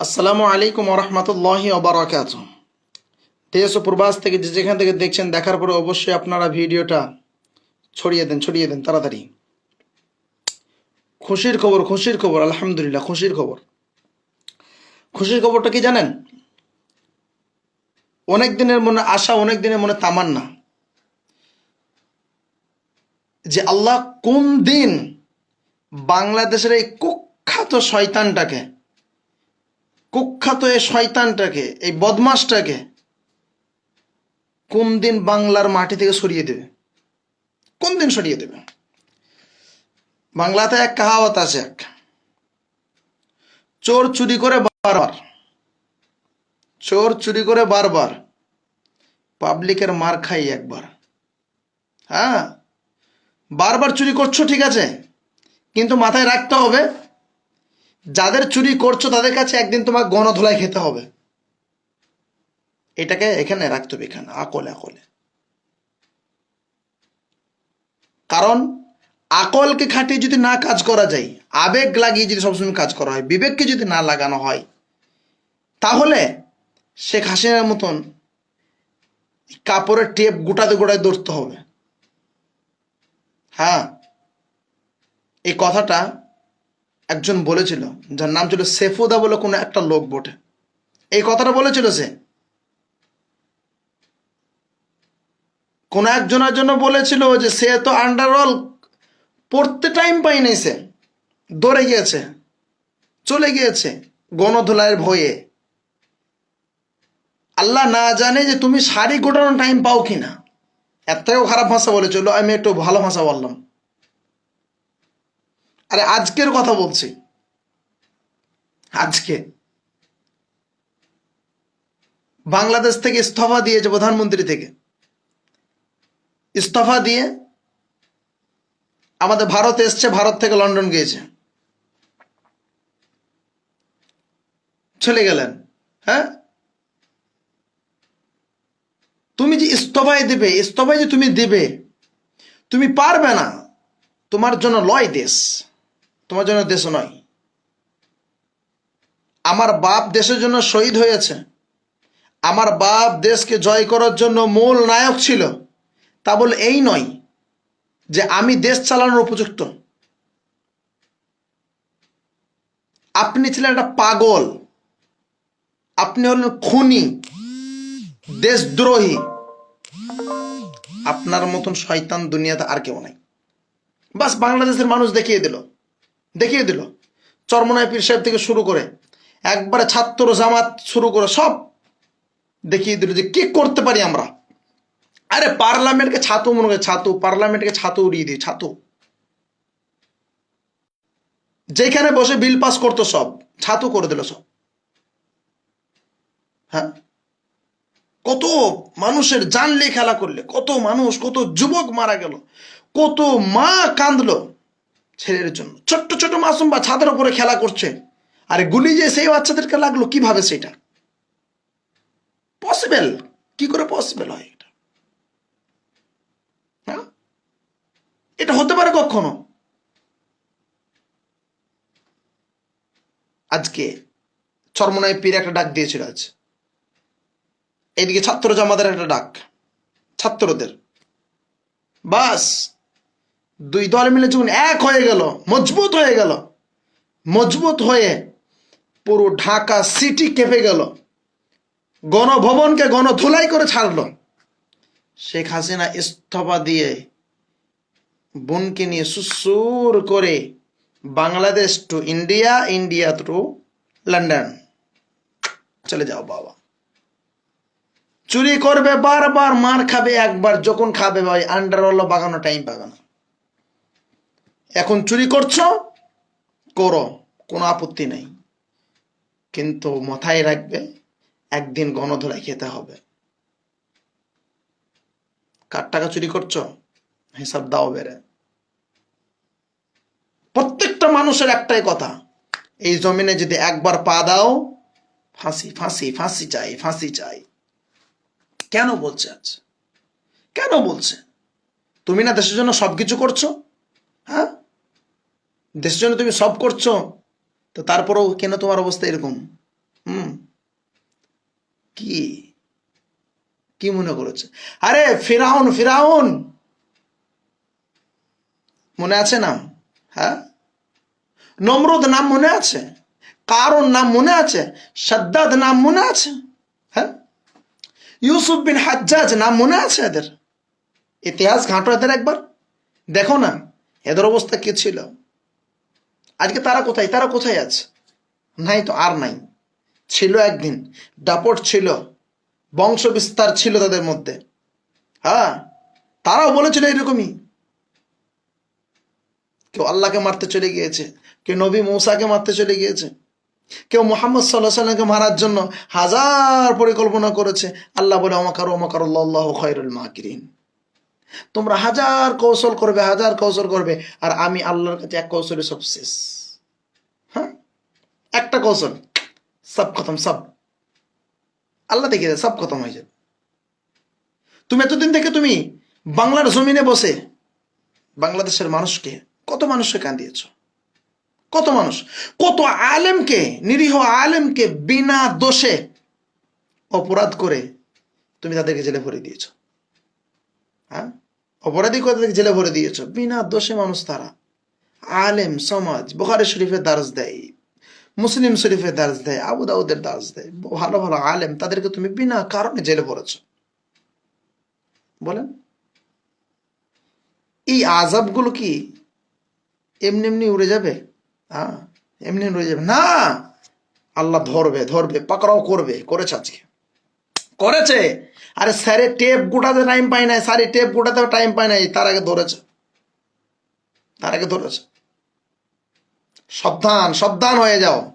আসসালামু আলাইকুম রহমতুল্লাহ ওবরাকাত দেশ ও প্রবাস থেকে যে যেখান থেকে দেখছেন, দেখার পরে অবশ্যই আপনারা ভিডিওটা ছড়িয়ে দেন ছড়িয়ে দেন তাড়াতাড়ি। খুশির খবর খুশির খবর, আলহামদুলিল্লাহ, খুশির খবর। খুশির খবরটা কি জানেন? অনেক দিনের মনে আশা, অনেক দিনের মনে তামান্না। যে আল্লাহ কোন দিন বাংলাদেশের এই কুখ্যাত শয়তানটাকে কুখ্যাত এই শয়তানটাকে, এই বদমাসটাকে কোন দিন বাংলার মাটি থেকে সরিয়ে দেবে? কোন দিন সরিয়ে দেবে? বাংলাতে এক কাহাওয়াত আছে এক। চোর চুরি করে বারবার, চোর চুরি করে বারবার পাবলিকের মার খাই একবার। হ্যাঁ? বারবার চুরি করছ ঠিক আছে, কিন্তু মাথায় রাখতে হবে যাদের চুরি করছ, তাদের কাছে একদিন তোমার গণধোলাই খেতে হবে। এটাকে এখানে রাখতে হবে, এখানে, আকলে আকলে। কারণ, আকলকে খাটিয়ে যদি না কাজ করা যায়, আবেগ লাগিয়ে যদি সবসময় কাজ করা হয়, বিবেককে যদি না লাগানো হয়, তাহলে শেখ হাসিনার মতন কাপড়ের টেপ গোটাতে গোটায় ধরতে হবে। হ্যাঁ এই কথাটা একজন বলেছিল, যার নাম ছিল সেফুদা বলে কোনো একটা লোক বটে। এই কথাটা বলেছিল সে। কোন একজনের জন্য বলেছিল যে সে তো আন্ডারঅল পড়তে টাইম পায়নি সে। দৌড়ে গিয়েছে, চলে গিয়েছে গণধোলাইয়ের ভয়ে। আল্লাহ না জানে যে তুমি শাড়ি গোটানোর টাইম পাও কিনা। থেকেও খারাপ ভাষা বলেছিল, আমি একটু ভালো ভাষা বললাম। আরে আজকের কথা বলছি। আজকে। বাংলাদেশ থেকে ইস্তফা দিয়েছে প্রধানমন্ত্রী থেকে। ইস্তফা দিয়ে আমাদের ভারত এসছে, ভারত থেকে লন্ডন গিয়েছে। চলে গেলেন হ্যাঁ? তুমি যে ইস্তফায় দেবে ইস্তফায় যে তুমি দেবে, তুমি পারবে না। তোমার জন্য লয় দেশ। তোমার জন্য দেশ নয়। আমার বাপ দেশের জন্য শহীদ হয়েছে। আমার বাপ দেশকে জয় করার জন্য মূল নায়ক ছিল। তা বলে এই নয় যে আমি দেশ চালানোর উপযুক্ত। আপনি ছিলেন একটা পাগল। আপনি হলেন খুনি। দেশদ্রোহী। আপনার মতন শয়তান দুনিয়াতে আর কেউ নাই। বাস বাংলাদেশের মানুষ দেখিয়ে দিল। দেখিয়ে দিল। চরমনায় পীর সাহেব থেকে শুরু করে একবারে ছাত্র জামাত শুরু করে সব দেখিয়ে দিল যে কি করতে পারি আমরা। আরে পার্লামেন্টকে ছাতু মনে করে ছাতু, পার্লামেন্টকে ছাতু উড়িয়ে দিই, ছাতু। যেখানে বসে বিল পাস করতো সব, ছাতু করে দিল সব। হ্যাঁ? কত মানুষের জানলে খেলা করলে, কত মানুষ, কত যুবক মারা গেল, কত মা কাঁদলো। ছেলের জন্য। ছোট্ট ছোট মাসুম বা ছাদের উপরে খেলা করছে। আরে গুলি যে সেই বাচ্চাদেরকে লাগল, কীভাবে সেটা? পসিবল কি করে পসিবল হয় এটা? হ্যাঁ? এটা হতে পারে কখনো? আজকে চরমনায় পীর একটা ডাক দিয়েছিল আজ। এইদিকে ছাত্র জামাদের একটা ডাক। ছাত্রদের। বাস! দুই দল মিলে যখন এক হয়ে গেল, মজবুত হয়ে গেল, মজবুত হয়ে পুরো ঢাকা সিটি কেঁপে গেল। গণভবনকে গণধুলাই করে ছাড়লো। শেখ হাসিনা ইস্তফা দিয়ে বোনকে নিয়ে সুসুর করে Bangladesh to India India to London চলে যাও বাবা। চুরি করবে, বারবার মার খাবে, একবার যখন খাবে ভাই আন্ডারওয়ালা বাগানো টাইম পাবে না। এখন চুরি করছ? করো, কোনো আপত্তি নেই। কিন্তু মাথায় রাখবে, একদিন গণধোলাই খেতে হবে। কার টাকা চুরি করছ? হিসাব দাও বেড়ে। প্রত্যেকটা মানুষের একটাই কথা, এই জমিনে যদি একবার পা দাও, ফাঁসি ফাঁসি ফাঁসি চাই ফাঁসি চাই। কেন বলছে আজ? কেন বলছে? তুমি না দেশের জন্য সবকিছু করছ? হ্যাঁ? দেশের জন্য তুমি সব করছ, তো তারপরেও কেন তোমার অবস্থা এরকম? হুম? কি? কি মনে করেছে? আরে ফিরাউন ফিরাউন! মনে আছে নাম? হ্যাঁ? নমরুদ নাম মনে আছে? কারণ নাম মনে আছে? সাদ্দাদ নাম মনে আছে? হ্যাঁ? ইউসুফ বিন হাজ্জাজ নাম মনে আছে এদের? ইতিহাস ঘাঁটো এদের একবার? দেখো না, এদের অবস্থা কি ছিল? আজকে তারা কোথায়? তারা কোথায় আছে? নাই তো, আর নাই। ছিল একদিন, দাপট ছিল বংশ বিস্তার ছিল তাদের মধ্যে। হ্যাঁ তারাও বলেছিল এরকমই কেউ আল্লাহকে মারতে চলে গিয়েছে, কেউ নবী মৌসাকে মারতে চলে গিয়েছে, কেউ মোহাম্মদ সাল্লাহ সাল্লামকে মারার জন্য হাজার পরিকল্পনা করেছে। আল্লাহ বলে অমাকার অমাকার আল্লাহ খৈরুল মাকিরিন। তোমরা হাজার কৌশল করবে, হাজার কৌশল করবে, আর আমি আল্লাহর কাছে এক কৌশলে সব শেষ। হ্যাঁ? একটা কৌশল, সব খতম, সব। আল্লাহ দেখে সব খতম হয়ে যাবে। তুমি এতদিন থেকে তুমি বাংলার জমিনে বসে বাংলাদেশের মানুষকে কত মানুষকে কান্দিয়েছ কত মানুষ? কত আলেমকে, নিরীহ আলেমকে বিনা দোষে অপরাধ করে তুমি তাদেরকে জেলে ভরে দিয়েছ। হ্যাঁ? অপরাধী করে তাদেরকে জেলে ভরে দিয়েছ? বিনা দোষে মানুষ তারা। আলেম সমাজ, বোখারি শরীফের দারজ দেয়, মুসলিম শরীফের দারজ দেয়, আবু দাউদের দারজ দেয়। ভালো ভালো আলেম, তাদেরকে তুমি বিনা কারণে জেলে ভরেছ। বলেন। এই আজাবগুলো কি এমনি এমনি উড়ে যাবে? হ্যাঁ? এমনি উড়ে যাবে। না! আল্লাহ ধরবে ধরবে, পাকড়াও করবে, করেছে আজকে। করেছে! আরে স্যারে টেপ গোটাতে টাইম পায় নাই, স্যারে টেপ গোটাতে টাইম পায় নাই, তার আগে ধরেছে। তার আগে ধরেছে। সাবধান সাবধান হয়ে যাও।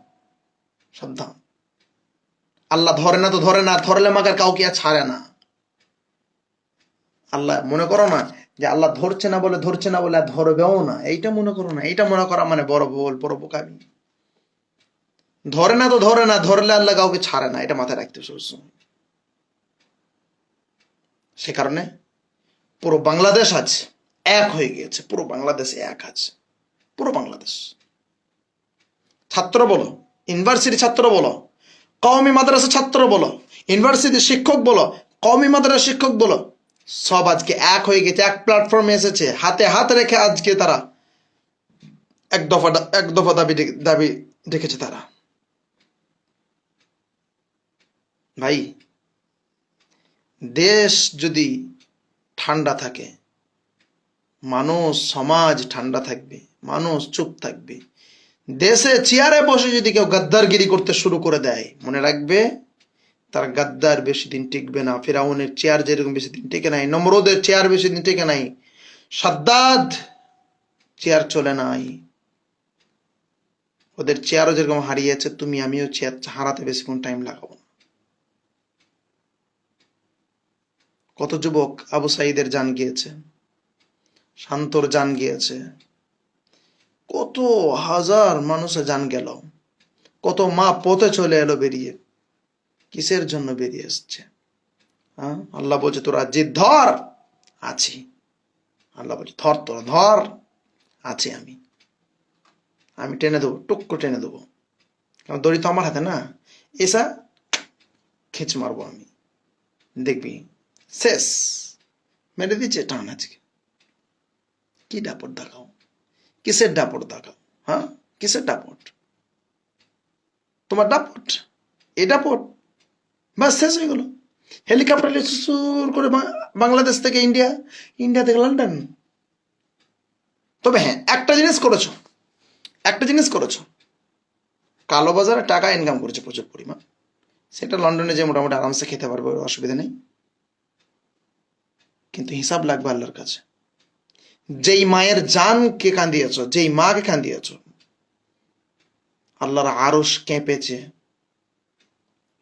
সাবধান। আল্লাহ ধরে না তো ধরে না, ধরলে মাগার কাউকে আর ছাড়ে না। আল্লাহ, মনে করো না যে আল্লাহ ধরছে না বলে ধরছে না বলে ধরবেও না। এইটা মনে করো না, এইটা মনে করা মানে বড় বল বড় বোকামি। ধরে না তো ধরে না, ধরলে আল্লাহ কাউকে ছাড়ে না, এটা মাথায় রাখতে সবসময় সে কারণে পুরো বাংলাদেশ আছে এক হয়ে গিয়েছে। পুরো বাংলাদেশ এক আছে পুরো বাংলাদেশ। ছাত্র বলো, ইউনিভার্সিটি ছাত্র বলো, কওমি মাদ্রাসা ছাত্র বলো, ইউনিভার্সিটি শিক্ষক বলো, কওমি মাদ্রাসা শিক্ষক বলো, সব আজকে এক হয়ে গেছে এক প্ল্যাটফর্মে এসেছে। হাতে হাত রেখে আজকে তারা এক দফা এক দফা দাবি দাবি রেখেছে তারা। ভাই দেশ যদি ঠান্ডা থাকে, মানুষ, সমাজ ঠান্ডা থাকবে, মানুষ চুপ থাকবে। দেশে চেয়ারে বসে যদি কেউ গাদ্দারগিরি করতে শুরু করে দেয়, মনে রাখবে তার গাদ্দার বেশি দিন টিকবে না। ফেরাউনের চেয়ার যেরকম বেশি দিন টিকে নাই, নমরোদের চেয়ার বেশি দিন টিকে নাই, সাদ্দাদ চেয়ার চলে নাই। ওদের চেয়ারও যেরকম হারিয়েছে, তুমি আমিও চেয়ার হারাতে বেশিক্ষণ টাইম লাগাবো কত যুবক আবু সাইদের জান গিয়েছে, শান্তর জান গিয়েছে, কত হাজার মানুষের জান গেল, কত মা পথে চলে এলো বেরিয়ে, কিসের জন্য বেরিয়ে এসছে? হ্যাঁ? আল্লাহ বলছে, তোরা জিদ ধর, আছি। আল্লাহ বলছে, ধর তোরা, ধর, আছি আমি। আমি টেনে দেবো টুক টেনে দেবো। কারণ দড়ি তো আমার হাতে না। এসা, খেঁচ মারবো আমি। দেখবি শেষ। মেরে দিচ্ছে টান আজকে কি ডাপট দেখাও? কিসের ডাপট দেখাও? হ্যাঁ? কিসের ডাপট? তোমার ডাপট? এ ডাপট? বাস, শেষ হয়ে গেল। হেলিকপ্টার সুর করে বাংলাদেশ থেকে ইন্ডিয়া ইন্ডিয়া থেকে লন্ডন। তবে হ্যাঁ একটা জিনিস করেছ। একটা জিনিস করেছ। কালো বাজারে টাকা ইনকাম করেছে প্রচুর পরিমাণ। সেটা লন্ডনে যে মোটামুটি আরামসে খেতে পারবে, অসুবিধা নেই। কিন্তু হিসাব লাগবে আল্লাহর কাছে। যেই মায়ের জানকে কান্দিয়েছ, যেই মাকে কান্দিয়েছ, আল্লাহর আরস কেঁপেছে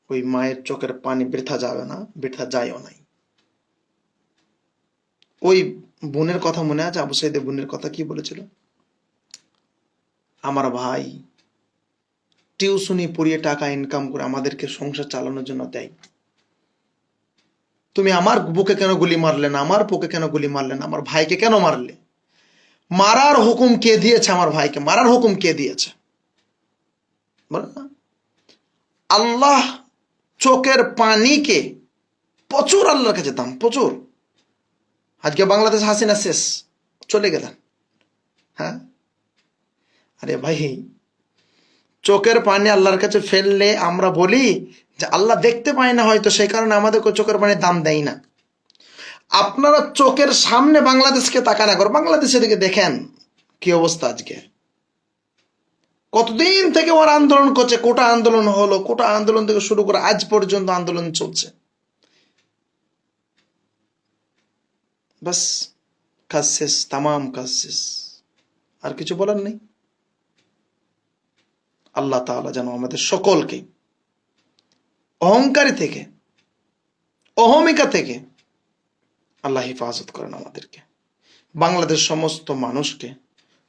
ওই মায়ের চোখের পানি বৃথা যাবে না, বৃথা যায়ও নাই। ওই বোনের কথা মনে আছে? আবু সাইদের বোনের কথা কি বলেছিল? আমার ভাই টিউশনি পড়িয়ে টাকা ইনকাম করে আমাদেরকে সংসার চালানোর জন্য দেয়। তুমি আমার বুকে কেন গুলি মারলে না? আমার বুকে কেন গুলি মারলে না? আমার ভাইকে কেন মারলে? মারার হুকুম কে দিয়েছে আমার ভাইকে? মারার হুকুম কে দিয়েছে? আল্লাহ চোখের পানিকে প্রচুর আল্লাহর কাছে দাম প্রচুর। আজকে বাংলাদেশ হাসিনা শেষ, চলে গেলেন। হ্যাঁ? আরে ভাই চোখের পানি আল্লাহর কাছে ফেললে আমরা বলি যে আল্লাহ দেখতে পায় না হয়তো, সেই কারণে আমাদেরকে চোখের পানির দাম দেয় না। আপনারা চোখের সামনে বাংলাদেশকে তাকানা করো বাংলাদেশের দিকে দেখেন কি অবস্থা আজকে। কতদিন থেকে ওরা আন্দোলন করছে, কোটা আন্দোলন হলো, কোটা আন্দোলন থেকে শুরু করে আজ পর্যন্ত আন্দোলন চলছে। বাস, কাজ শেষ, তামাম কাজ শেষ। আর কিছু বলার নেই? আল্লাহ তাআলা যেন আমাদের সকলকে অহংকারী থেকে, অহমিকা থেকে আল্লাহ হেফাজত করেন আমাদেরকে। বাংলাদেশ সমস্ত মানুষকে,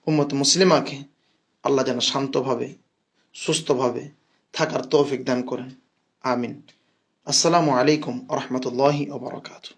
উম্মত মুসলিমাকে আল্লাহ যেন শান্তভাবে, সুস্থভাবে থাকার তৌফিক দান করেন। আমিন। আসসালামু আলাইকুম রহমতুল্লাহি ওবরাকাতু